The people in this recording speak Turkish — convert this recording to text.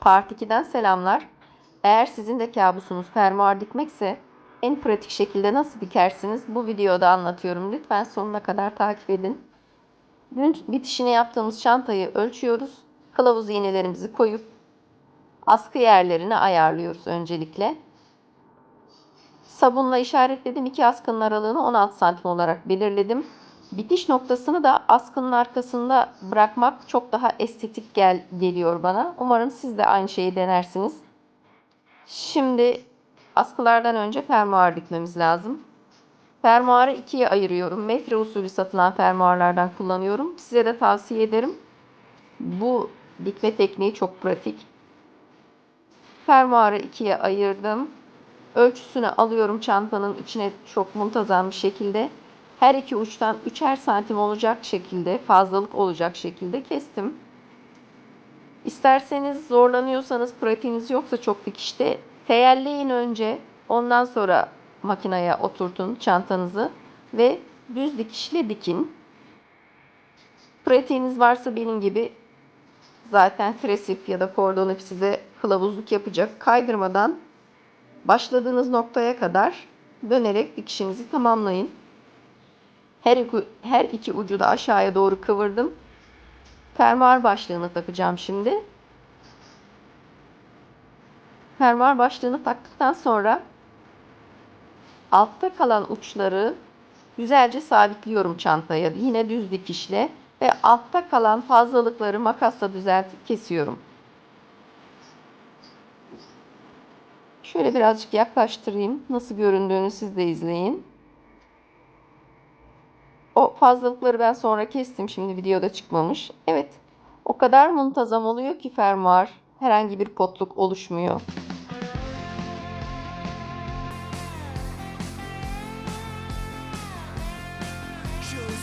Part 2'den selamlar. Eğer sizin de kabusunuz fermuar dikmekse en pratik şekilde nasıl dikersiniz bu videoda anlatıyorum. Lütfen sonuna kadar takip edin. Dün bitişini yaptığımız çantayı ölçüyoruz. Kılavuz iğnelerimizi koyup askı yerlerini ayarlıyoruz öncelikle. Sabunla işaretledim. İki askının aralığını 16 santim olarak belirledim. Bitiş noktasını da askının arkasında bırakmak çok daha estetik gel geliyor bana. Umarım siz de aynı şeyi denersiniz. Şimdi askılardan önce fermuar dikmemiz lazım. Fermuarı ikiye ayırıyorum. Metre usulü satılan fermuarlardan kullanıyorum. Size de tavsiye ederim. Bu dikme tekniği çok pratik. Fermuarı ikiye ayırdım. Ölçüsünü alıyorum çantanın içine çok muntazam bir şekilde. Her iki uçtan üçer santim olacak şekilde, fazlalık olacak şekilde kestim. İsterseniz zorlanıyorsanız, pratiğiniz yoksa çok dikişte teyelleyin önce. Ondan sonra makineye oturtun çantanızı ve düz dikişle dikin. Pratiğiniz varsa benim gibi zaten tresip ya da kordon ip size kılavuzluk yapacak. Kaydırmadan başladığınız noktaya kadar dönerek dikişinizi tamamlayın. Her iki, her iki ucu da aşağıya doğru kıvırdım. Fermuar başlığını takacağım şimdi. Fermuar başlığını taktıktan sonra altta kalan uçları güzelce sabitliyorum çantaya. Yine düz dikişle ve altta kalan fazlalıkları makasla düzeltip kesiyorum. Şöyle birazcık yaklaştırayım. Nasıl göründüğünü siz de izleyin. O fazlalıkları ben sonra kestim. Şimdi videoda çıkmamış. Evet. O kadar muntazam oluyor ki fermuar. Herhangi bir potluk oluşmuyor.